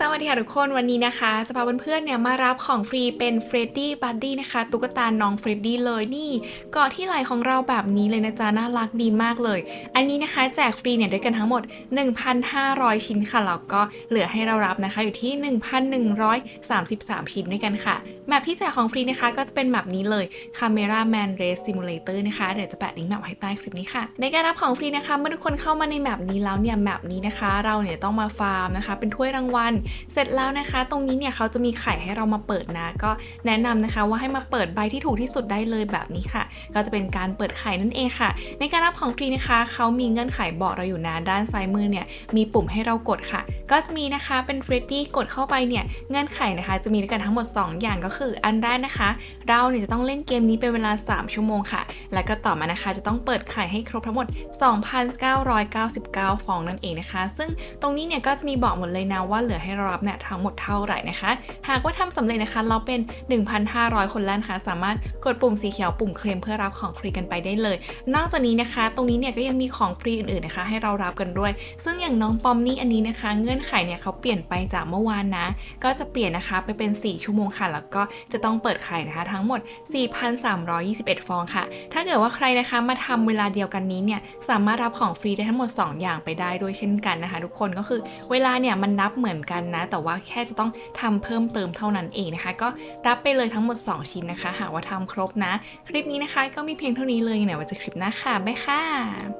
สวัสดีค่ะทุกคนวันนี้นะคะจะพาเพื่อนๆเนี่ยมารับของฟรีเป็นเฟรดดี้บัดดี้นะคะ ตุ๊กตาน้องเฟรดดี้เลยนี่เกาะที่ไหล่ของเราแบบนี้เลยนะจ๊ะ น่ารักดีมากเลย อันนี้นะคะแจกฟรีเนี่ยด้วยกันทั้งหมด 1,500 ชิ้นค่ะแล้วก็เหลือให้เรารับนะคะ อยู่ที่ 1,133 ชิ้นด้วยกันค่ะแมปที่แจกของฟรีนะคะ ก็จะเป็นแบบนี้เลย Camera Man Race Simulator นะคะเดี๋ยวจะแปะลิงก์แมปให้ใต้คลิปนี้ค่ะในการรับของฟรีนะคะเมื่อทุกคนเข้ามาในแมปนี้แล้วเนี่ยแมปนี้นะคะ เราเนี่ยต้องมาฟาร์มนะคะ เป็นถ้วยรางวัลเสร็จแล้วนะคะ ตรงนี้เนี่ยเขาจะมีไข่ให้เรามาเปิดนะ ก็แนะนำนะคะว่าให้มาเปิดใบที่ถูกที่สุดได้เลยแบบนี้ค่ะ ก็จะเป็นการเปิดไข่นั่นเองค่ะ ในการรับของฟรีนะคะเขามีเงื่อนไขบอกเราอยู่นะด้านซ้ายมือเนี่ยมีปุ่มให้เรากดค่ะก็จะมีนะคะเป็นเฟรดดี้กดเข้าไปเนี่ยเงื่อนไขนะคะ จะมีด้วยกันทั้งหมด 2 อย่างก็คือ อันแรกนะคะ เราเนี่ยจะต้องเล่นเกมนี้เป็นเวลา 3 ชั่วโมงค่ะ แล้วก็ต่อมานะคะจะต้องเปิดไข่ให้ครบทั้งหมด 2,999 ฟองนั่นเองนะคะ ซึ่งตรงนี้เนี่ยก็จะมีบอกหมดเลยนะว่าเหลือให้เรารับเนี่ยทั้งหมดเท่าไหร่นะคะ หากว่าทำสำเร็จนะคะ เราเป็น 1,500 คนแล้วนะคะสามารถกดปุ่มสีเขียวปุ่มเคลมเพื่อรับของฟรีกันไปได้เลย นอกจากนี้นะคะ ตรงนี้เนี่ยก็ยังมีของฟรีอื่นๆนะคะ ให้เรารับกันด้วย ซึ่งอย่างน้องปอมนี่อันนี้นะคะเงื่อนไขเนี่ยเขาเปลี่ยนไปจากเมื่อวานนะ ก็จะเปลี่ยนนะคะไปเป็น 4 ชั่วโมงค่ะ แล้วก็จะต้องเปิดไข่นะคะ ทั้งหมด 4,321 ฟองค่ะ ถ้าเกิดว่าใครนะคะมาทำเวลาเดียวกันนี้เนี่ยสามารถรับของฟรีได้ทั้งหมด 2 อย่างไปได้ด้วยเช่นกันนะคะ ทุกคนก็คือเวลาเนี่ยมันนับเหมือนกันนะ แต่ว่าแค่จะต้องทำเพิ่มเติมเท่านั้นเองนะคะ ก็รับไปเลยทั้งหมด 2 ชิ้นนะคะ หากว่าทำครบนะ คลิปนี้นะคะก็มีเพียงเท่านี้เลยเนี่ยว่าจะคลิปหน้าค่ะบ๊ายค่ะ